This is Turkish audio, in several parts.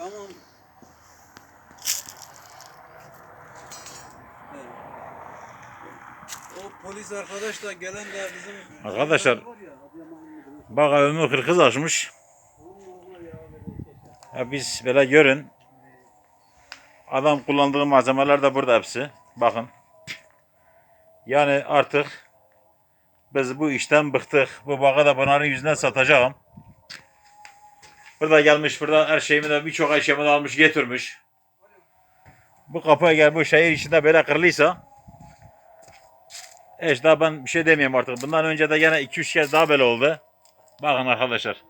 Tamam. O polis arkadaş da gelen de bizim... Arkadaşlar. Bak evimi kırkız açmış. Ya biz böyle görün. Adam kullandığı malzemeler de burada hepsi. Bakın. Yani artık biz bu işten bıktık. Bu bağı da bunların yüzünden satacağım. Burada gelmiş burada her şeyimi de birçok eşyamı da almış getirmiş. Bu kapı eğer bu şehir içinde böyle kırılıysa işte daha ben bir şey demiyorum artık. Bundan önce de gene 2-3 kez daha böyle oldu. Bakın arkadaşlar.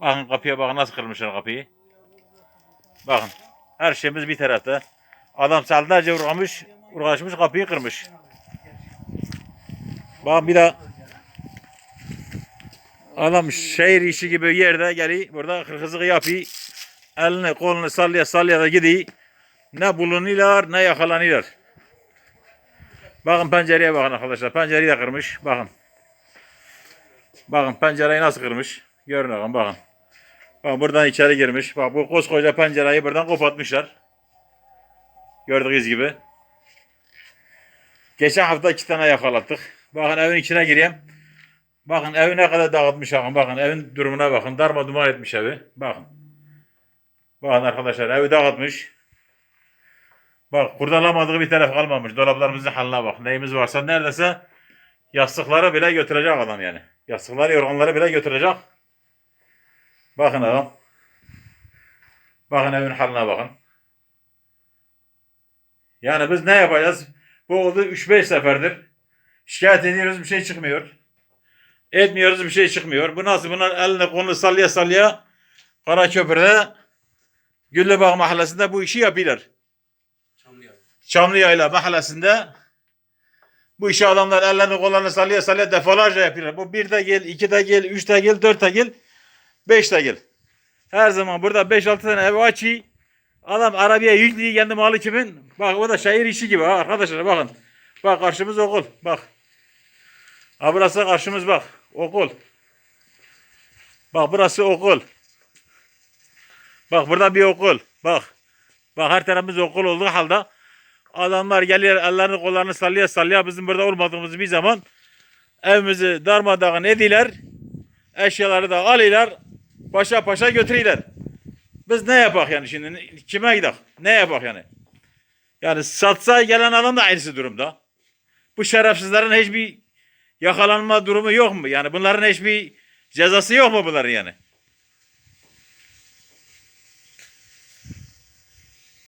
Bakın kapıya bakın nasıl kırmışlar kapıyı. Bakın. Her şeyimiz bir tarafta. Adam saatlerce uğraşmış, uğraşmış kapıyı kırmış. Bakın bir de adam şehir işi gibi yerde geliyor. Burada hırsızlık yapıyor. Elini kolunu sallaya sallaya da gidiyor. Ne bulunuyorlar ne yakalanıyorlar. Bakın pencereye bakın arkadaşlar. Pencereyi de kırmış. Bakın. Bakın pencereyi nasıl kırmış. Görün bakın bakın. Bak buradan içeri girmiş. Bak bu koskoca pencereyi buradan kapatmışlar. Gördüğünüz gibi. Geçen hafta iki tane yakalattık. Bakın evin içine gireyim. Bakın evi ne kadar dağıtmış bakın. Bakın evin durumuna bakın. Darma duman etmiş evi. Bakın. Bakın arkadaşlar evi dağıtmış. Bak kurdalamadığı bir taraf kalmamış. Dolaplarımızın haline bak. Neyimiz varsa neredeyse yastıkları bile götürecek adam yani. Yastıkları, yorganları bile götürecek. Bakın adam. Bakın evin haline bakın. Yani biz ne yapacağız? Bu oldu 3-5 seferdir. Şikayet ediyoruz bir şey çıkmıyor. Etmiyoruz bir şey çıkmıyor. Bu nasıl? Bunlar eline kolunu sallaya sallaya Karaköprü'de Güllübağ mahallesinde bu işi yapıyorlar. Çamlıyayla mahallesinde bu işi adamlar ellerini kollarını sallaya sallaya defalarca yapıyorlar. Bu bir de gel, iki de gel, üç de gel, dört de gel, beş de gel. Her zaman burada beş altı tane ev açıyor. Adam arabaya yüklüyor kendi malı kimin? Bak o da şehir işi gibi ha arkadaşlar bakın. Bak karşımız okul bak. Ha burası karşımız bak okul. Bak burası okul. Bak burada bir okul. Bak. Bak her tarafımız okul olduğu halde adamlar geliyor ellerini kollarını sallaya sallaya bizim burada olmadığımız bir zaman evimizi darmadağın ediler. Eşyaları da alıyorlar. Paşa paşa götürüyorlar. Biz ne yapak yani şimdi? Kime gidelim? Ne yapak yani? Yani satsa gelen adam da aynısı durumda. Bu şerefsizlerin hiçbir yakalanma durumu yok mu? Yani bunların hiçbir cezası yok mu bunların yani?